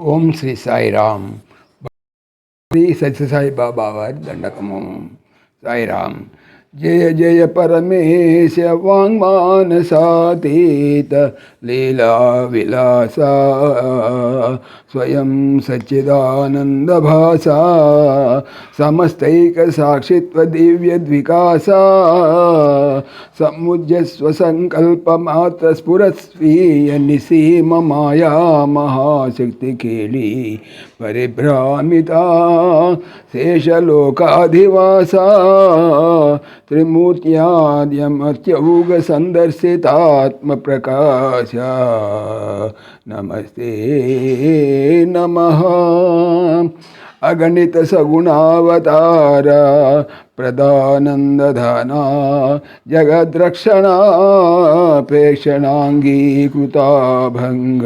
ఓం శ్రీ సాయిరామ్. శ్రీ సత్యసాయి బాబా వారి దండకము. సాయిరామ్. జయ జయ పరమేశ వాంగ్మానసాతీత లీలా విలాస स्वयं सच्चिदानन्दभासा समस्तैकसाक्षित्वदिव्यद्विकासा समुज्य स्वसङ्कल्पमात्रस्फुरस्वीयनिसीममाया महाशक्तिकेली परिभ्रामिता शेषलोकाधिवासा त्रिमूर्त्याद्यमत्यौगसन्दर्शितात्मप्रकाश नमस्ते नमः। अगणित सगुणावतार प्रदानन्दधाना जगद्रक्षणापेक्षणाङ्गीकृताभङ्ग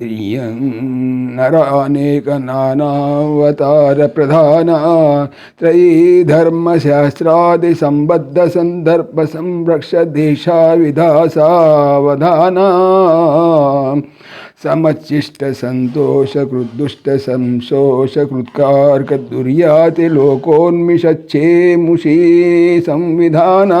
त्रियङ्नरानेकनानावतारप्रधाना त्रयी धर्मशास्त्रादिसम्बद्धसन्दर्भसंरक्षदेशाविधासावधाना సమచిష్ట సంతోషకృద్దుష్ట సంశోషకృత్కార్కదుర్యాతి లోకోన్మిషచ్చే ముషీ సంవిధానా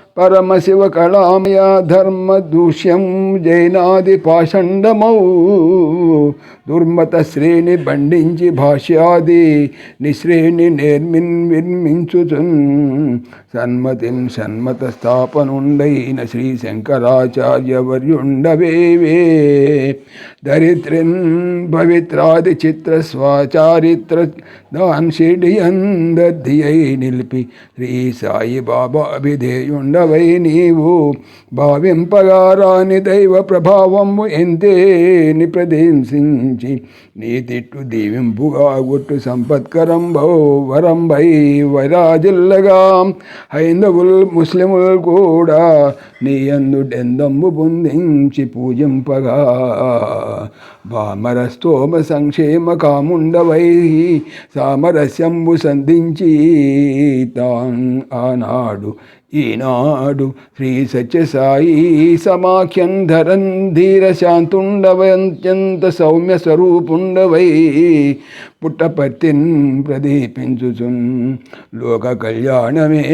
సమ్మాన్య పరమశివ ధర్మ దూష్యం జైనాది పాషండమౌ. దుర్మత శ్రేణి బండించి భాష్యాది నిశ్రేణి నేర్మిన్ నిర్మించుచున్. సన్మతిన్ సన్మత స్థాపనుండైన శ్రీ శంకరాచార్యవర్యుండవేవే దరిద్రిన్ పవిత్రాది చిత్ర స్వచారిత్ర దాన్షిడియందధ్యై నిలిపి శ్రీ సాయి బాబా వై నీవు భావింపగారాని దైవ ప్రభావము ఎంతేని ప్రదేశించి నీ తిట్టు దీవింపుగా గుట్టు వరం భై వైరాజిల్లగా. హైందవుల్ ముస్లిములు కూడా నీ అందుడెందమ్ము పొందించి పూజింపగా. భామరస్తోమ సంక్షేమ కాముండవై సామరస్యంబు సంధించి తాన్ ఆనాడు ఈనాడు శ్రీ సత్యసాయి సమాఖ్యం ధరం ధీర శాంతుండవత్యంత సౌమ్య స్వరూపుండవై పుట్టపర్తిన్ ప్రదీపించుచున్ లోక కళ్యాణమే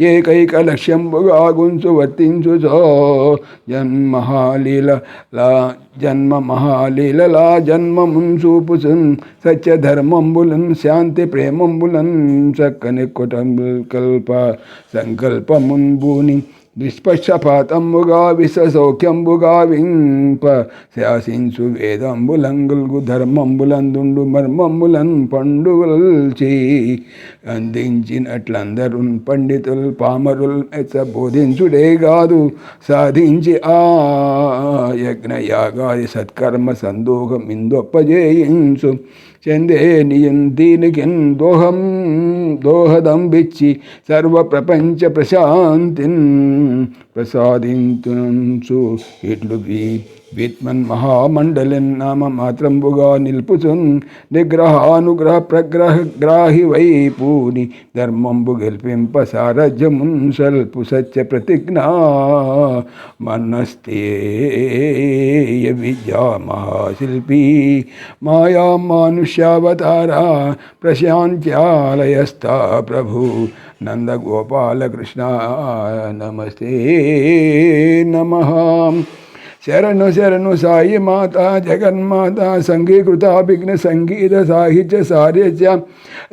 ఏకైక లక్ష్యంబుగా గుంచు వర్తించుచో జన్మహాలీల లా జన్మ మహాలీలలా జన్మమున్ చూపుచున్ సత్యధర్మంబులన్ శాంతి ప్రేమంబులన్ చక్కని కుటుంబ కల్ప సంగ భూని నిష్పక్షపాతంబుగా విశ్వసౌఖ్యంబుగా వింప శాసించు వేదంబులంగుల్గు ధర్మంబులందుండు మర్మంబులన్ పండుగల్చి అందించినట్లందరు పండితులు పామరుల్ మెచ్చ బోధించుడే కాదు సాధించి ఆ యజ్ఞ యాగాది సత్కర్మ సందోహం ఇందొప్పజేయించు. చెందే నియం దీనికి దోహం దోహదంబిచ్చి సర్వ ప్రపంచ ప్రశాంతిన్ ప్రసాదించు ఇట్లు విత్మన్ మహామండలిన్ నామ మాత్రంబుగా నిల్పుచున్ నిగ్రహానుగ్రహ ప్రగ్రహ గ్రాహి వైపూని ధర్మంబు గెల్పింప సారథ్యమున్ సల్పు సత్య ప్రతిజ్ఞ మన్నస్తే విద్యా మహాశిల్పీ మాయా మానుష్యావతారా ప్రశాంత్యాలయస్థ ప్రభు నందగోపాలకృష్ణ నమస్తే నమ शरण शरण साई माता जगन्माता संगीकृता विघ्न संगीत साहित्य सार्य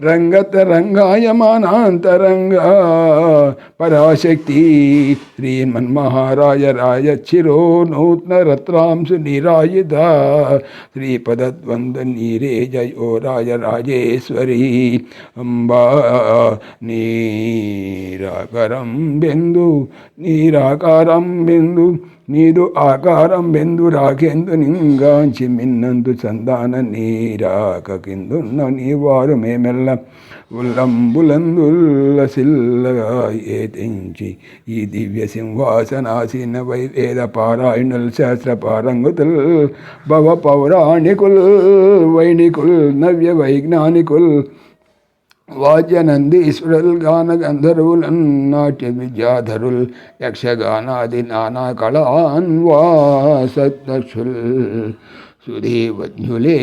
रंगत रंगाय मानातरंग पराशक्ति श्रीमन्महाराय राय चिरो नूतन रत्रांशु निरायुध श्रीपदद्वंद नीरे जयो राज राजेश्वरी अंबा नीराकरम बिंदु नीराकारम बिंदु ఆకారం బెందు రాకెందు నింగాంచి మిన్నందు చందాన నీరాక కిందున్న నీవారు మేమెల్ల ఉల్లంబులందుల్లసిల్లగా ఏతించి ఈ దివ్య సింహాసనాసీన వై వేద పారాయణుల్ శాస్త్ర పారంగుతుల్ భవ పౌరాణికుల్ వైణికుల్ నవ్య వైజ్ఞానికుల్ వాద్యనందీశ్వరుల్ గాన గంధర్వులన్ నాట్య విద్యాధరుల్ యక్షగానాది నానా కళాన్వాసత్నక్షుల్ సుధీవజ్ఞులే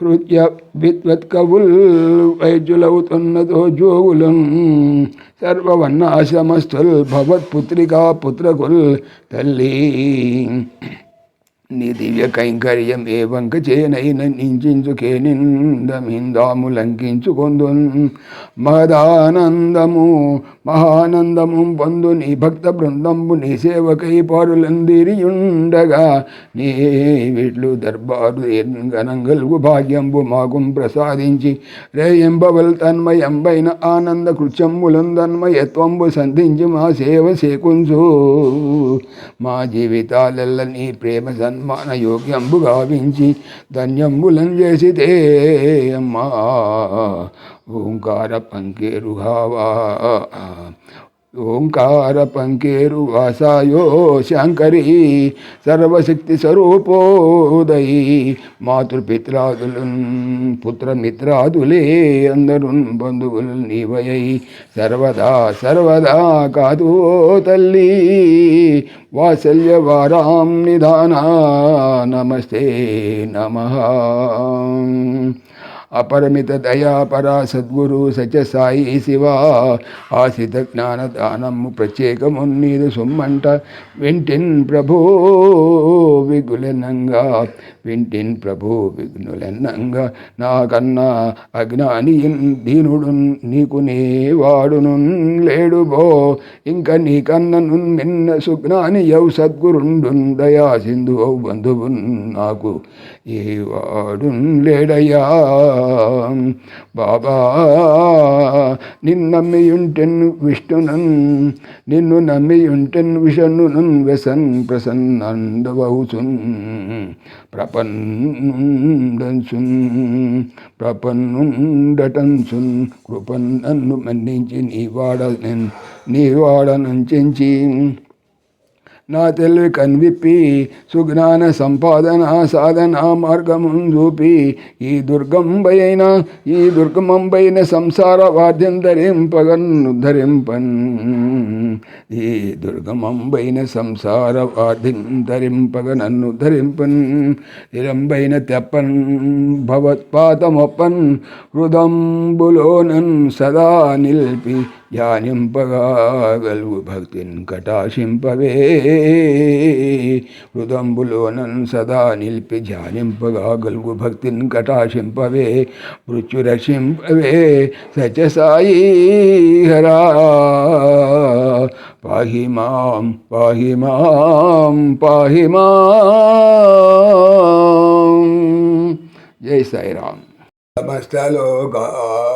హృదయ విద్వత్కవుల్ వైద్యులవుతున్నదో జోగులం సర్వవర్ణాశ్రమస్థుల్ భవత్పుత్రికా పుత్రకుల్ తల్లి. నీ దివ్య కైంకర్యం ఏ వంక చేయనైన నించుకే నిందమిందాము లంకించుకొందు మహదానందము మహానందము పొందు నీ భక్త బృందంబు నీ సేవకై పారులందిరియుండగా నీ వీట్లు దర్బారు గనంగల్గు భాగ్యంబు మాకు ప్రసాదించి రేయంబవల్ తన్మయంబైన ఆనంద కృత్యములందన్మయత్వంబు సంధించి మా సేవ సేకుంచు. మా జీవితాలెల్ల నీ ప్రేమ సన్మాన యోగ్యంబు గావించి ధన్యంబులం చేసితే అమ్మా. ఓంకార పంకేరుఘావా ओङ्कारपङ्केरुवासायो शङ्करी सर्वशक्तिस्वरूपोदयी मातृपित्रादुलन् पुत्रमित्रादुले अन्दरुन् बन्धुवुल् निवयै सर्वदा सर्वदा कादो तल्ली वासल्यवारां निधाना नमस्ते नमः అపరిమిత దయా పరా దయాపరా సద్గురు సత్య సాయి శివ ఆశిత జ్ఞానదానము ప్రత్యేకము నీరు సొమ్మంట. వింటిన్ ప్రభు విగులనంగా వింటిన్ ప్రభు విఘ్నులెన్నంగా. నాకన్నా అజ్ఞాని దీనుడు నీకు నేవాడును లేడు బో. ఇంక నీకన్నను నిన్న సుజ్ఞాని యౌ సద్గురుండు దయా సింధు బంధువు నాకు ఏ వాడు లేడయ్యా. బాబా నిన్నమ్మియుంటెన్ విష్ణునన్ నిన్ను నమ్మియుంటెన్ విషణునన్ వ్యసన్ ప్రసన్నండవౌసున్ ప్రపన్నుండన్సున్ ప్రపన్నుండటన్సున్ కృపన్ నన్ను మన్నించి నీ వాడ నా తెలివి కన్విప్పి సుజ్ఞాన సంపాదన సాధన మార్గమున్ చూపి. ఈ దుర్గంబైన ఈ దుర్గమంబైన సంసార వాద్యం ధరింపగన్ ధరింపన్ ఈ దుర్గమంబైన సంసార వాద్యం ధరింపగ నన్ను ధరింపన్ నిరంబైన తెప్పన్ భవత్పాతమొప్పన్ హృదంబులోనన్ సదా నిల్పి. ధ్యానింపగాగలుగు భక్తిన్ కటాశింపవే హృదంబులోనన్ సదా నిలిపి ధ్యానింపగాగలుగు భక్తిన్ కటాశింపవే మృత్యు సచ సాయి హరా పాహి మాం పాహి మాం పాహి మాం జై సాయిరామ్ సమస్తలోకాः